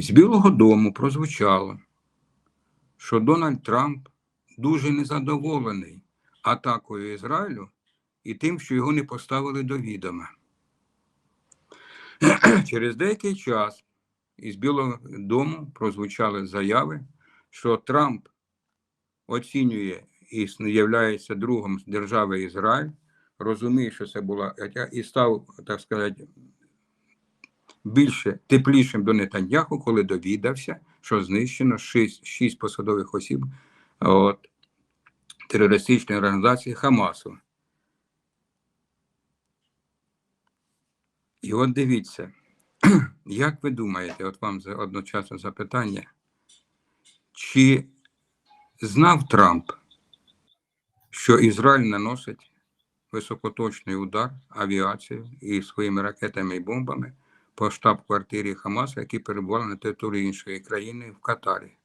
З Білого Дому прозвучало, що Дональд Трамп дуже незадоволений атакою Ізраїлю і тим, що його не поставили до відома. Через деякий час із Білого Дому прозвучали заяви, що Трамп оцінює і є другом держави Ізраїль, розуміє, що це була і став, так сказати, більше теплішим до Нетаньяху, коли довідався, що знищено шість, шість посадових осіб от, терористичної організації Хамасу. І от дивіться, як ви думаєте, от вам за одночасно запитання, чи знав Трамп, що Ізраїль наносить високоточний удар авіацією і своїми ракетами і бомбами по штаб-квартирі Хамаса, які перебували на території іншої країни в Катарі?